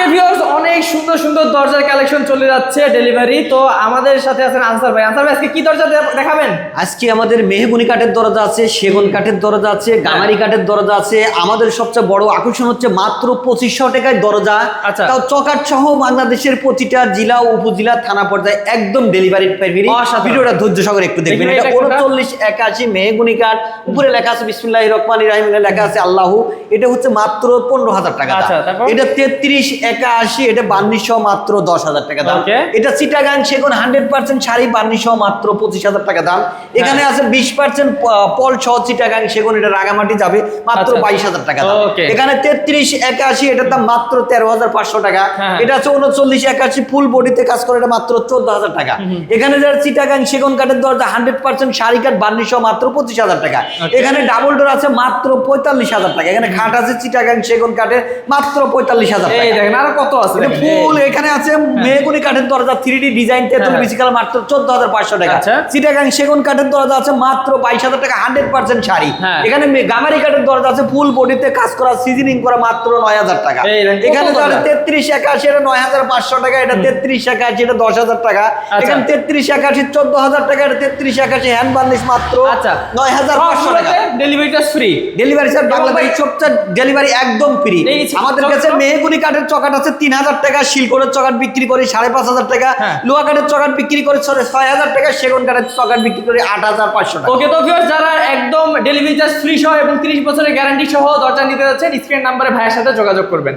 আজকে ভিউয়ার্স অনেক সুন্দর সুন্দর দরজার কালেকশন চলে যাচ্ছে ডেলিভারি তো আমাদের সাথে আছেন আনসার ভাই। আনসার ভাই আজকে কি দরজা দেখাবেন? আজকে আমাদের মেহগুনি কাঠের দরজা আছে সেগুন কাঠের দরজা আছে গামারি কাঠের দরজা আছে। আমাদের সবচেয়ে বড় আকর্ষণ হচ্ছে মাত্র পঁচিশশো টাকায় দরজা। আচ্ছা। তাও চকাট সহ বাংলাদেশের প্রতিটা জেলা উপজেলা থানা পর্যায়ে একদম ডেলিভারি অসাধারণ। ভিডিওটা ধৈর্য সহকারে একটু দেখবেন। এটা এটা উনচল্লিশ একাশি মেহগুনি কাঠ। উপরে লেখা আছে বিসমুল্লাহ রহমান রাহিম। লেখা আছে আল্লাহু। এটা হচ্ছে মাত্র পনেরো হাজার টাকা আচ্ছা, এটা তেত্রিশ একাশি এটা বান্নিশো মাত্র দশ হাজার টাকা দাম। এটা চিটাগাং সেগুন হান্ড্রেড পার্সেন্ট শাড়ি বান্নিশো মাত্র পঁচিশ হাজার টাকা দাম। এখানে আছে বিশ পার্সেন্ট পল সহ চিটাগাং সেগুন এটা রাগামাটি যাবে মাত্র আচ্ছা। বাইশ হাজার টাকা দাম। এখানে তেত্রিশ একাশি এটার দাম মাত্র তেরো হাজার পাঁচশো টাকা। হ্যাঁ। এটা আছে উনচল্লিশ একাশি ফুল বডিতে কাজ করে এটা মাত্র চোদ্দ হাজার টাকা। এখানে যারা চিটাগাং সেগুন কাঠের দরজা হান্ড্রেড পার্সেন্ট শাড়ি কাঠ বান্নিশো মাত্র পঁচিশ হাজার টাকা। এখানে ডাবল ডোর আছে মাত্র পঁয়তাল্লিশ হাজার টাকা। এখানে খাট আছে চিটাগাং সেগুন কাঠের মাত্র পঁয়তাল্লিশ হাজার টাকা। দেখেন আরও কত আছে। ফুল এখানে আছে মেহগুনি কাঠের দরজা থ্রি ডি ডিজাইন তেতুল হ্যাঁ। বিচিকাল মাত্র চোদ্দ হাজার পাঁচশো টাকা। আচ্ছা। চিটাগাং সেগুন কাঠের দরজা আছে মাত্র বাইশ হাজার টাকা হান্ড্রেড পার্সেন্ট শাড়ি। হ্যাঁ। এখানে গামারি কাঠের দরজা আছে ফুল বডিতে কাজ করা সিজনিং করা মাত্র নয় হাজার টাকা। এখানে? তেত্রিশ একাশি এটা নয় হাজার পাঁচশো টাকা এটা তেত্রিশ একাশি এটা দশ হাজার টাকা। আচ্ছা। এখানে তেত্রিশ একাশি চোদ্দ হাজার টাকা এটা তেত্রিশ একাশি হ্যান্ড বার্নিশ মাত্র আচ্ছা। নয় হাজার পাঁচশো টাকা। ডেলিভারিটা ফ্রি ডেলিভারি এবং বাংলাদেশ ভাই- ডেলিভারি একদম ফ্রি আমাদের কাছে মেহগুনি কাঠের চকাট আছে তিন হাজার টাকা শিলকোটের চকাট বিক্রি করি সাড়ে পাঁচ হাজার টাকা হ্যাঁ। লোহা কাঠের চকাট বিক্রি করে ছয় হাজার টাকা সেগুন কাঠের চকাট বিক্রি করে আট হাজার পাঁচশো টাকা ওকে তো ভিউয়ার্স যারা একদম ডেলিভারি চার্জ ফ্রি সহ এবং 30 বছরের গ্যারান্টি সহ দরজা নিতে যাচ্ছেন স্ক্রিন নাম্বারে ভাইয়ের সাথে যোগাযোগ করবেন